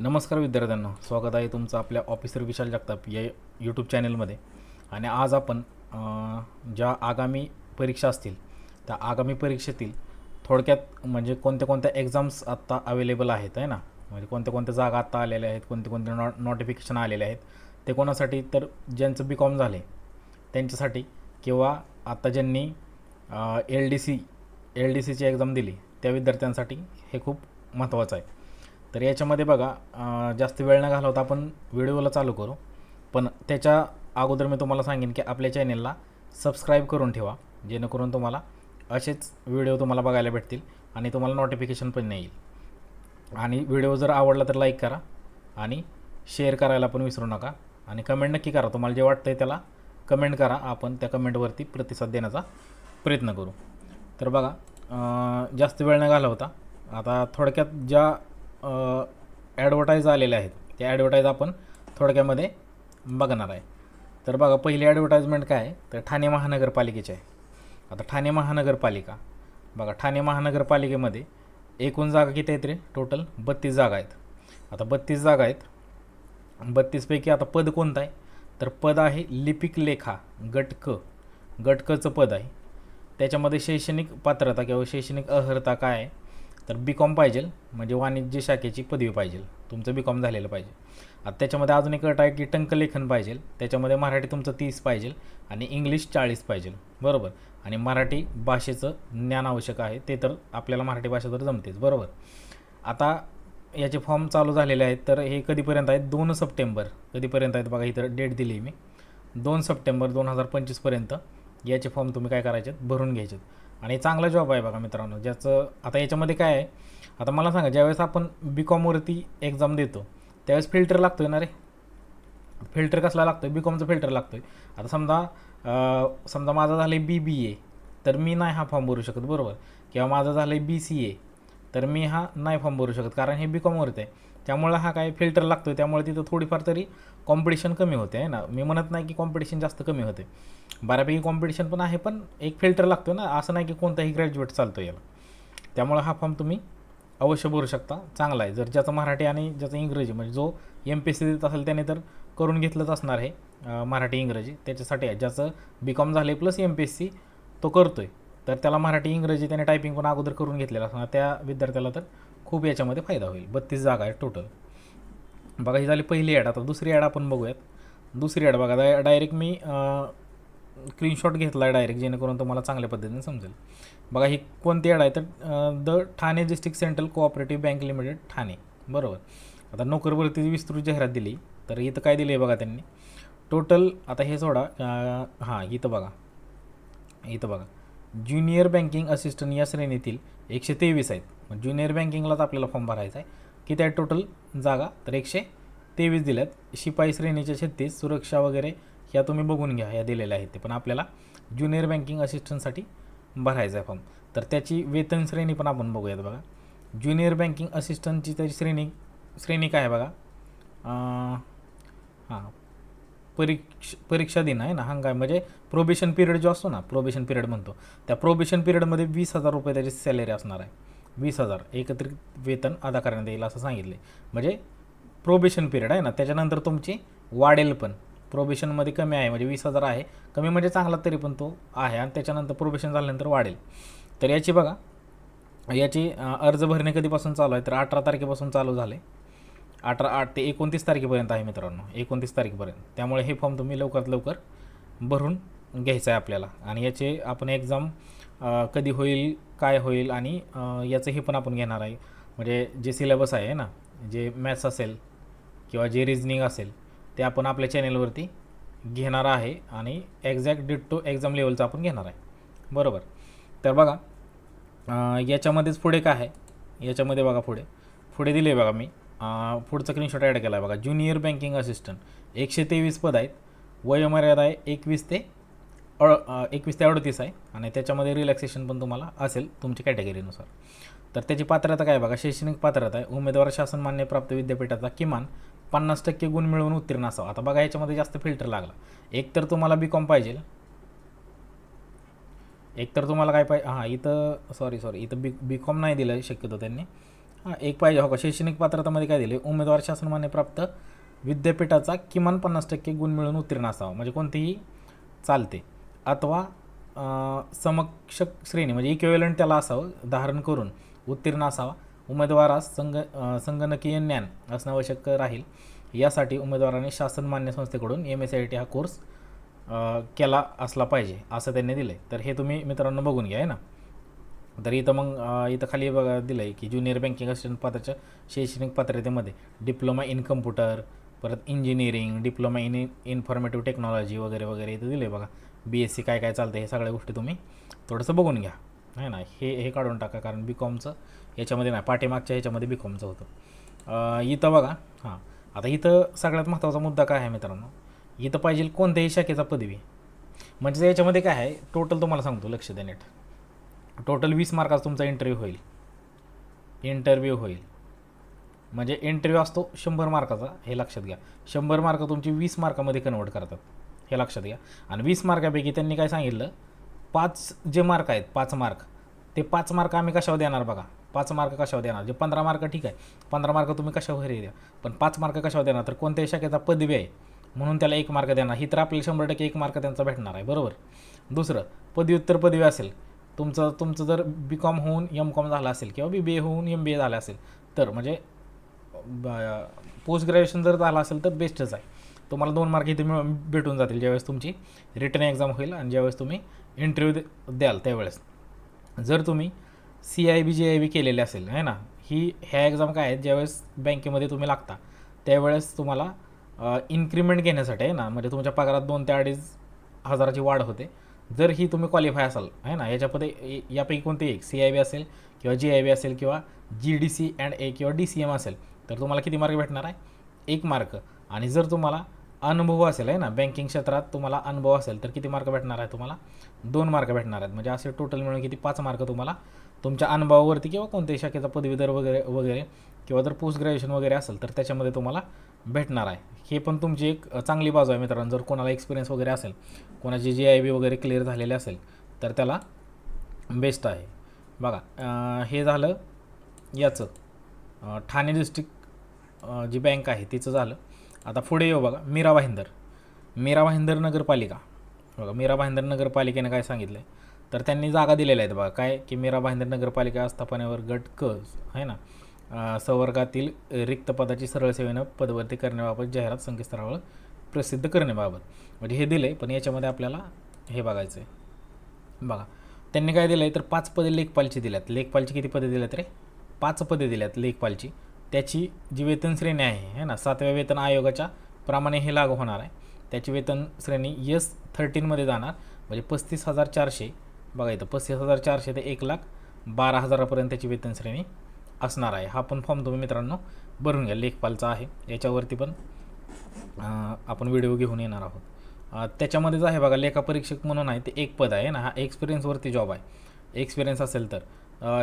नमस्कार विद्यार्थ्यांना स्वागत आहे तुमचं आपल्या ऑफिसर विशाल जगताप या यूट्यूब चॅनलमध्ये आणि आज आपण ज्या आगामी परीक्षा असतील त्या आगामी परीक्षेतील थोडक्यात म्हणजे कोणत्या कोणत्या एक्झाम्स आत्ता अवेलेबल आहेत आहे ना? म्हणजे कोणत्या कोणत्या जागा आत्ता आलेल्या आहेत कोणते कोणते नॉ नोटिफिकेशन आलेले आहेत ते कोणासाठी तर ज्यांचं बी कॉम झाले त्यांच्यासाठी किंवा आत्ता ज्यांनी L D C L D सीची एक्झाम दिली त्या विद्यार्थ्यांसाठी हे खूप महत्त्वाचं आहे. तर याच्यामध्ये बघा जास्त वेळ न घालवता आपण व्हिडिओला चालू करू. पण त्याच्या अगोदर मी तुम्हाला सांगेन की आपल्या चॅनेलला सबस्क्राईब करून ठेवा जेणेकरून तुम्हाला असेच व्हिडिओ तुम्हाला बघायला भेटतील आणि तुम्हाला नोटिफिकेशन पण नाही येईल. आणि व्हिडिओ जर आवडला तर लाईक करा आणि शेअर करायला पण विसरू नका. आणि कमेंट नक्की करा. तुम्हाला जे वाटतं आहे त्याला कमेंट करा. आपण त्या कमेंटवरती प्रतिसाद देण्याचा प्रयत्न करू. तर बघा जास्त वेळ न घालवता आता थोडक्यात ज्या ॲडव्हर्टाईज आलेल्या आहेत. त्या ॲडव्हर्टाईज आपण थोडक्यामध्ये बघणार आहे. तर बघा पहिली ॲडव्हर्टाईजमेंट काय आहे? तर ठाणे महानगरपालिकेची आहे. आता ठाणे महानगरपालिका बघा ठाणे महानगरपालिकेमध्ये एकूण जागा किती आहेत रे? टोटल बत्तीस जागा आहेत. आता बत्तीस जागा आहेत. बत्तीसपैकी आता पद कोणतं आहे? तर पद आहे लिपिक लेखा गटक. गटकचं पद आहे. त्याच्यामध्ये शैक्षणिक पात्रता किंवा शैक्षणिक अर्हता काय आहे? तर बी कॉम पाहिजे म्हणजे वाणिज्य शाखेची पदवी पाहिजे तुमचं बी कॉम झालेलं पाहिजे. आता त्याच्यामध्ये अजून एक अट आहे की टंकलेखन पाहिजे त्याच्यामध्ये मराठी तुमचं तीस पाहिजे आणि इंग्लिश चाळीस पाहिजे बरोबर? आणि मराठी भाषेचं ज्ञान आवश्यक आहे ते तर आपल्याला मराठी भाषा तर जमतेच. बरोबर? आता याचे फॉर्म चालू झालेले आहेत तर हे कधीपर्यंत आहेत? दोन सप्टेंबर कधीपर्यंत आहेत? बघा इतर डेट दिली आहे मी. दोन सप्टेंबर दोन हजार पंचवीसपर्यंत याचे फॉर्म तुम्ही काय करायचे भरून घ्यायचे आणि चांगला जॉब आहे बघा मित्रांनो ज्याचं आता याच्यामध्ये काय आहे आता मला सांगा ज्यावेळेस आपण बी कॉमवरती एक्झाम देतो त्यावेळेस फिल्टर लागतो आहे ना रे? फिल्टर कसला लागतो आहे बी कॉमचं फिल्टर लागतो आहे आता समजा समजा माझं झालं आहे बी बी ए तर मी नाही हा फॉर्म भरू शकत बरोबर? किंवा माझं झालं आहे बी सी ए तर मी हा नाही फॉर्म भरू शकत कारण हे बी कॉमवरती आहे. त्यामुळं हा काय फिल्टर लागतो आहे त्यामुळे तिथं थोडीफार तरी कॉम्पिटिशन कमी होते आहे ना? मी म्हणत नाही की कॉम्पिटिशन जास्त कमी होते. बऱ्यापैकी कॉम्पिटिशन पण आहे पण एक फिल्टर लागतो ना? असं नाही की कोणताही ग्रॅज्युएट चालतो याला. त्यामुळं हा फॉर्म तुम्ही अवश्य भरू शकता. चांगला आहे. जर ज्याचं मराठी आणि ज्याचं इंग्रजी म्हणजे जो एम पी एस सी देत असेल त्याने तर करून घेतलंच असणार आहे मराठी इंग्रजी. त्याच्यासाठी आहे. ज्याचं बी कॉम झालं आहे plus M P S C तो करतो आहे तर त्याला मराठी इंग्रजी त्याने टायपिंग पण अगोदर करून घेतलेलं असणार. त्या विद्यार्थ्याला तर खूप याच्यामध्ये फायदा होईल. बत्तीस जागा आहे टोटल बघा ही झाली पहिली ॲड आता दुसरी ॲड आपण बघूयात. दुसरी ॲड बघा डाय डायरेक्ट मी स्क्रीनशॉट घेतला आहे डायरेक्ट जेणेकरून तुम्हाला चांगल्या पद्धतीने समजेल. बघा ही कोणती ॲड आहे? तर the Thane district central cooperative bank limited Thane. बरोबर. आता नोकरभरतीची विस्तृत जाहिरात दिली तर इथं काय दिलं आहे बघा त्यांनी? टोटल आता हे सोडा हां इथं बघा. इथं बघा. ज्युनियर बँकिंग असिस्टंट या श्रेणीतील एकशे तेवीस आहेत. मग ज्युनियर बँकिंगलाच आपल्याला फॉर्म भरायचा आहे. किती आहेत टोटल जागा. तर एकशे तेवीस दिल्यात. शिपाई श्रेणीच्या छत्तीस सुरक्षा वगैरे ह्या तुम्ही बघून घ्या ह्या दिलेल्या आहेत ते. पण आपल्याला ज्युनियर बँकिंग असिस्टंटसाठी भरायचा आहे फॉर्म तर त्याची वेतन श्रेणी पण आपण बघूयात बघा. ज्युनियर बँकिंग असिस्टंटची त्याची श्रेणी श्रेणी काय आहे बघा? हां परीक्ष परीक्षा दिन आहे ना हंगाम. म्हणजे प्रोबेशन पिरियड जो असतो ना प्रोबेशन पिरियड म्हणतो. त्या प्रोबेशन पिरियडमध्ये वीस हजार रुपये त्याची सॅलरी असणार आहे. वीस हजार. एकत्रित वेतन अदा करण्यात येईल असं सांगितले. म्हणजे प्रोबेशन पिरियड आहे ना त्याच्यानंतर तुमची वाढेल पण. प्रोबेशनमध्ये कमी आहे म्हणजे वीस हजार आहे. कमी म्हणजे चांगला तरी पण तो आहे आणि त्याच्यानंतर प्रोबेशन झाल्यानंतर वाढेल. तर याची बघा याची अर्ज भरणे कधीपासून चालू आहे? तर अठरा तारखेपासून चालू झाले. अठरा आठ ते एकोणतीस तारखेपर्यंत आहे मित्रांनो. एकोणतीस तारखेपर्यंत. त्यामुळे हे फॉर्म तुम्ही लवकरात लवकर भरून घ्यायचं आहे आपल्याला. आणि याचे आपण एक्झाम कधी होईल काय होईल आणि याचं हे पण आपण घेणार आहे. म्हणजे जे सिलेबस आहे ना जे मॅथ्स असेल किंवा जे रिजनिंग असेल ते आपण आपल्या चॅनेलवरती घेणार आहे आणि एक्झॅक्ट डिट टू एक्झाम लेवलचं आपण घेणार आहे. बरोबर? तर बघा याच्यामध्येच पुढे काय आहे? याच्यामध्ये बघा पुढे. पुढे दिले बघा मी. पुढचा स्क्रीनशॉट ॲड केला आहे बघा. ज्युनियर बँकिंग असिस्टंट एकशे तेवीस पद आहेत. वयोमर्यादा आहे एकवीस ते अड एकवीस ते अडतीस आहे. आणि त्याच्यामध्ये रिलॅक्सेशन पण तुम्हाला असेल तुमच्या कॅटेगरीनुसार तर त्याची पात्रता काय बघा? शैक्षणिक पात्रता आहे. उमेदवार शासन मान्य प्राप्त विद्यापीठाचा किमान पन्नास टक्के गुण मिळवून उत्तीर्ण असावा. आता बघा याच्यामध्ये जास्त फिल्टर लागला. एक तर तुम्हाला बी कॉम पाहिजे. एक तर तुम्हाला काय पाहिजे? हां इथं सॉरी सॉरी इथं बी बी कॉम नाही दिलं शक्यतो त्यांनी. हां एक पाहिजे. हो का? शैक्षणिक पात्रतामध्ये काय दिले उमेदवार शासनमान्य प्राप्त विद्यापीठाचा किमान पन्नास टक्के गुण मिळून उत्तीर्ण असावा. म्हणजे कोणतेही चालते. अथवा समक्ष श्रेणी म्हणजे इक्वेलंट त्याला असावं. धारण करून उत्तीर्ण असावा. उमेदवारास संग संगणकीय ज्ञान असणं आवश्यक राहील. यासाठी उमेदवाराने शासन मान्य संस्थेकडून एम एस आय टी हा कोर्स केला असला पाहिजे असं त्यांनी दिलं आहे तर हे तुम्ही मित्रांनो बघून घ्या आहे ना? तर इथं मग इथं खाली बघा दिलं आहे की ज्युनियर बँकिंग असिस्टंट पदाच्या शैक्षणिक पात्रतेमध्ये डिप्लोमा इन कम्प्युटर परत engineering diploma in informative technology वगैरे वगैरे इथं दिलं आहे बघा. बी एस सी काय काय चालतं हे सगळ्या गोष्टी तुम्ही थोडंसं बघून घ्या. आहे ना हे हे काढून टाका कारण बी कॉमचं याच्यामध्ये नाही पाठीमागच्या ह्याच्यामध्ये बी कॉमचं होतं. इथं बघा हां. आता इथं सगळ्यात महत्त्वाचा मुद्दा काय आहे मित्रांनो? इथं पाहिजे कोणत्याही शाखेचा पदवी. म्हणजे याच्यामध्ये काय आहे टोटल तुम्हाला सांगतो लक्ष द्या नीट. टोटल वीस मार्काचा तुमचा इंटरव्ह्यू होईल. इंटरव्ह्यू होईल. म्हणजे इंटरव्ह्यू असतो शंभर मार्काचा हे लक्षात घ्या. शंभर मार्क तुमची वीस मार्कामध्ये कन्वर्ट करतात. हे लक्षात घ्या. आणि वीस मार्कापैकी त्यांनी काय सांगितलं? पाच जे मार्क आहेत पाच मार्क ते पाच मार्क आम्ही कशावर देणार बघा? पाच मार्क कशावर देणार? जे पंधरा मार्क ठीक आहे पंधरा मार्क तुम्ही कशावर द्या. पण पाच मार्क कशावर देणार? तर कोणत्याही शाखेचा पदवी आहे? म्हणून त्याला एक मार्क देणार. ही तर आपल्याला शंभर टक्के एक मार्क त्यांचा भेटणार आहे. बरोबर? दुसरं पदव्युत्तर पदवी असेल. तुमचं तुमचं जर बी कॉम होऊन एम कॉम झालं असेल किंवा बी बी ए होऊन एम बी ए झालं असेल तर म्हणजे पोस्ट ग्रॅज्युएशन जर झालं असेल तर बेस्टच आहे. तुम्हाला दोन मार्क इथे मिळून भेटून जातील ज्यावेळेस तुमची रिटर्न एक्झाम होईल आणि ज्यावेळेस तुम्ही इंटरव्ह्यू द्याल त्यावेळेस. जर तुम्ही C I B J I बी केलेले असेल आहे ना? ही ह्या एक्झाम काय आहेत? ज्यावेळेस बँकेमध्ये तुम्ही लागता त्यावेळेस तुम्हाला इन्क्रीमेंट घेण्यासाठी आहे ना? म्हणजे तुमच्या पगारात दोन ते अडीच हजाराची वाढ होते. जर ही तुम्ही क्वालिफाय असाल आहे ना? याच्यामध्ये यापैकी कोणते एक? सी आय बी असेल किंवा जी आय बी असेल किंवा G D C and A किंवा डी सी एम असेल तर तुम्हाला किती मार्क भेटणार आहे? एक मार्क आणि जर तुम्हाला अनुभव असेल आहे ना? बँकिंग क्षेत्रात तुम्हाला अनुभव असेल तर किती मार्क भेटणार आहे तुम्हाला? दोन मार्क भेटणार आहेत. म्हणजे असे टोटल मिळून किती? पाच मार्क तुम्हाला तुमच्या अनुभवावरती किंवा कोणत्याही शाखेचा पदवीधर वगैरे वगैरे किंवा जर पोस्ट ग्रॅज्युएशन वगैरे असेल तर त्याच्यामध्ये तुम्हाला भेटणार आहे. हे पण तुमची एक चांगली बाजू आहे मित्रांनो. जर कोणाला एक्सपिरियन्स वगैरे असेल कोणाची जी आय बी वगैरे क्लिअर झालेले असेल तर त्याला बेस्ट आहे. बघा हे झालं याचं. ठाणे डिस्ट्रिक्ट जी बँक आहे तिचं झालं. आता पुढे येऊ बघा. मीरा भाईंदर. मीरा भाईंदर नगरपालिका. बघा मीरा भाईंदर नगरपालिकेने काय सांगितलं आहे तर त्यांनी जागा दिलेल्या आहेत बघा. काय? की मीरा भाईंदर नगरपालिका आस्थापनेवर गट क आहे ना? संवर्गातील रिक्त पदाची सरळ सेवेनं पदभरती करण्याबाबत जाहिरात संकेतस्थळावर प्रसिद्ध करण्याबाबत. म्हणजे हे दिलं आहे पण याच्यामध्ये आपल्याला हे बघायचं आहे बघा. त्यांनी काय दिलं आहे तर पाच पदे लेखपालची दिल्यात. लेखपालची किती पदे दिल्यात रे? पाच पदे दिल्यात लेखपालची. त्याची जी वेतन श्रेणी आहे है ना? सातव्या वेतन आयोगाच्या प्रमाणे हे लागू होणार आहे. त्याची वेतन श्रेणी यस थर्टीनमध्ये जाणार. म्हणजे पस्तीस हजार चारशे बघा इथं पस्तीस हजार चारशे ते एक लाख बारा हजारापर्यंत त्याची वेतन श्रेणी असणार आहे. हा पण फॉर्म तुम्ही मित्रांनो भरून घ्या. लेखपालचा आहे. याच्यावरती पण आपण व्हिडिओ घेऊन येणार आहोत. त्याच्यामध्ये त्याच्यामध्येच आहे बघा लेखापरीक्षक म्हणून आहे ते एक पद आहे ना. हा एक्सपिरियन्सवरती जॉब आहे. एक्सपिरियन्स असेल तर.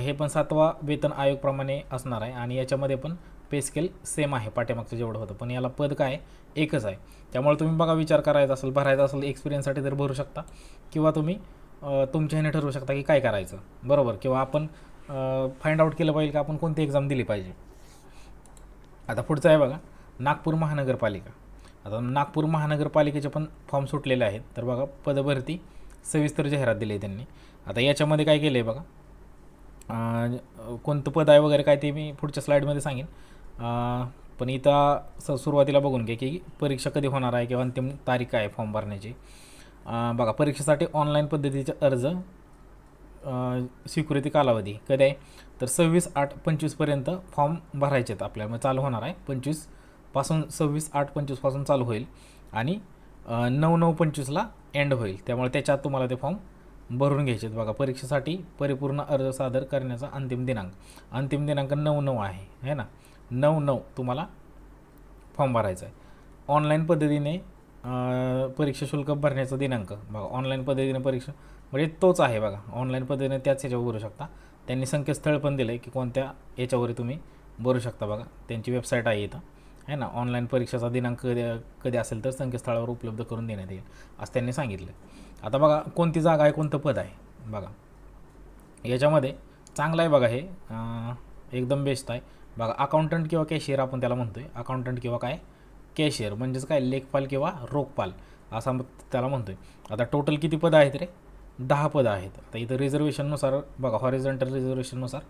हे पण सातवा वेतन आयोगप्रमाणे असणार आहे आणि याच्यामध्ये पण पे स्केल सेम आहे. पाठीमागचं जेवढं होतं. पण याला पद काय आहे? एकच आहे. त्यामुळे तुम्ही बघा विचार करायचा असेल भरायचा असेल एक्सपिरियन्ससाठी तर भरू शकता. किंवा तुम्ही तुमच्या ह्याने ठरवू शकता की काय करायचं? बरोबर? किंवा आपण फाइंड आउट केलं पाहिजे की आपण कोणती एक्झाम दिली पाहिजे? आता पुढचं आहे बघा नागपूर महानगरपालिका. आता नागपूर महानगरपालिकेचे पण फॉर्म सुटलेले आहेत. तर बघा पदभरती सविस्तर जाहिरात दिली आहे त्यांनी. आता याच्यामध्ये काय केलं आहे बघा कोणतं पद आहे वगैरे काय ते मी पुढच्या स्लाईडमध्ये सांगेन. पण इथं स सुरुवातीला बघून घ्या की परीक्षा कधी होणार आहे किंवा अंतिम तारीख काय आहे फॉर्म भरण्याची. बघा परीक्षेसाठी ऑनलाईन पद्धतीचे अर्ज स्वीकृती कालावधी कधी आहे? तर सव्वीस आठ पंचवीसपर्यंत फॉर्म भरायचे आहेत आपल्याला मग चालू होणार आहे. पंचवीसपासून सव्वीस आठ पंचवीसपासून चालू होईल आणि नऊ नऊ पंचवीसला एंड होईल. त्यामुळे त्याच्यात तुम्हाला ते फॉर्म भरून घ्यायचे आहेत बघा परीक्षेसाठी परिपूर्ण अर्ज सादर करण्याचा अंतिम दिनांक. अंतिम दिनांक नऊ नऊ आहे है ना? नऊ नऊ तुम्हाला फॉर्म भरायचा आहे. ऑनलाईन पद्धतीने परीक्षा शुल्क भरण्याचा दिनांक. बघा ऑनलाईन पद्धतीने परीक्षा म्हणजे तोच आहे बघा. ऑनलाईन पद्धतीने त्याच ह्याच्यावर भरू शकता. त्यांनी संकेतस्थळ पण दिलं आहे की कोणत्या याच्यावर तुम्ही भरू शकता बघा. त्यांची वेबसाईट आहे इथं. आहे ना? ऑनलाईन परीक्षेचा दिनांक कधी कधी असेल तर संकेतस्थळावर उपलब्ध करून देण्यात येईल असं त्यांनी सांगितलं आता बघा कोणती जागा आहे कोणतं पद आहे? बघा. याच्यामध्ये चांगलं आहे बघा हे. एकदम बेस्ट आहे. बघा अकाउंटंट किंवा कॅशियर आपण त्याला म्हणतो आहे अकाउंटंट किंवा काय? कॅशियर म्हणजेच काय लेखपाल किंवा रोखपाल असा मग त्याला म्हणतोय. आता टोटल किती पदं आहेत रे? दहा पदं आहेत. आता इथं रिझर्वेशननुसार बघा हॉरिझॉन्टल रिझर्वेशननुसार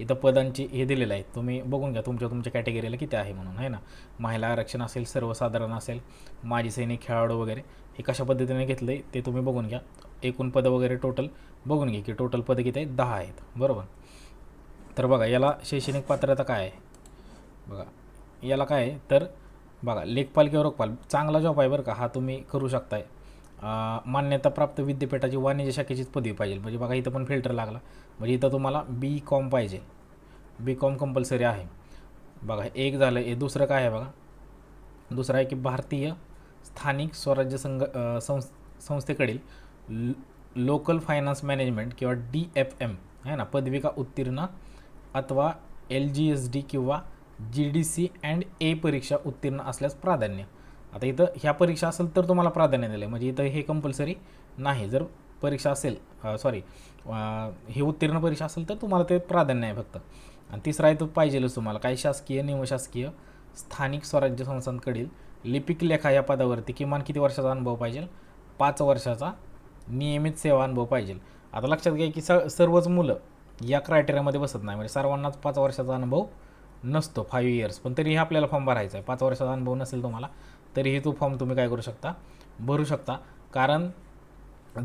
इथं पदांची हे दिलेलं आहे. तुम्ही बघून घ्या तुमच्या तुमच्या कॅटेगरीला किती आहे म्हणून आहे ना? महिला आरक्षण असेल सर्वसाधारण असेल माजी सैनिक खेळाडू वगैरे हे कशा पद्धतीने घेतलं आहे ते तुम्ही बघून घ्या. एकूण पदं वगैरे टोटल बघून घ्या की टोटल पदं किती आहेत? दहा आहेत. बरोबर? तर बघा याला शैक्षणिक पात्रता काय आहे? बघा याला काय आहे? तर बघा लेखपाल किंवा रोखपाल चांगला जॉब आहे बरं का हा तुम्ही करू शकताय. मान्यताप्राप्त विद्यापीठाची वाणिज्य शाखेचीच पदवी पाहिजे. म्हणजे बघा इथं पण फिल्टर लागला. म्हणजे इथं तुम्हाला बी कॉम पाहिजे. बी कॉम कंपल्सरी आहे. बघा एक झालं हे दुसरं काय आहे बघा? दुसरं आहे की भारतीय स्थानिक स्वराज्य संघ संस्थेकडील लोकल फायनान्स मॅनेजमेंट किंवा डी एफ एम आहे ना? पदविका उत्तीर्ण अथवा एल जी एस डी किंवा G D C and A परीक्षा उत्तीर्ण असल्यास प्राधान्य. आता इथं ह्या परीक्षा असेल तर तुम्हाला प्राधान्य दिलं आहे म्हणजे इथं हे कंपल्सरी नाही. जर परीक्षा असेल सॉरी हे उत्तीर्ण परीक्षा असेल तर तुम्हाला ते प्राधान्य आहे फक्त. आणि तिसरा आहे तो पाहिजेलच तुम्हाला काही शासकीय निमशासकीय स्थानिक स्वराज्य संस्थांकडील लिपिक लेखा या पदावरती किमान किती वर्षाचा अनुभव पाहिजे पाच वर्षाचा नियमित सेवा अनुभव पाहिजे आता लक्षात घ्या की स सर्वच मुलं या क्रायटेरियामध्ये बसत नाही. म्हणजे सर्वांनाच पाच वर्षाचा अनुभव नसतो फाईव्ह इयर्स पण तरीही आपल्याला फॉर्म भरायचा आहे. पाच वर्षाचा अनुभव नसेल तुम्हाला तरीही तो फॉर्म तुम्ही काय करू शकता? भरू शकता. कारण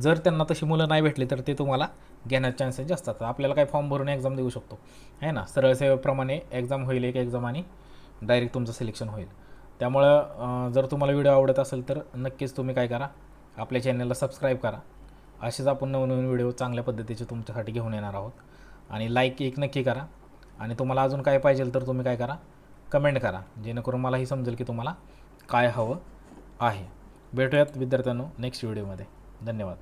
जर त्यांना तशी मुलं नाही भेटली तर ते तुम्हाला घेण्याचे चान्सेस जास्त असतात. आपल्याला काय फॉर्म भरून एक्झाम देऊ शकतो. आहे ना? सरळ सेवेप्रमाणे एक्झाम होईल एक एक्झाम आणि डायरेक्ट तुमचं सिलेक्शन होईल. त्यामुळं जर तुम्हाला व्हिडिओ आवडत असेल तर नक्कीच तुम्ही काय करा? आपल्या चॅनलला सबस्क्राईब करा. असेच आपण नवनवीन व्हिडिओ चांगल्या पद्धतीचे तुमच्यासाठी घेऊन येणार आहोत. आणि लाईक एक नक्की करा. आणि तुम्हाला अजून काय पाहिजे तर तुम्ही काय करा? कमेंट करा जेणेकरून मलाही समजेल की तुम्हाला काय हवं आहे. भेटूयात विद्यार्थ्यांनो नेक्स्ट व्हिडिओमध्ये धन्यवाद.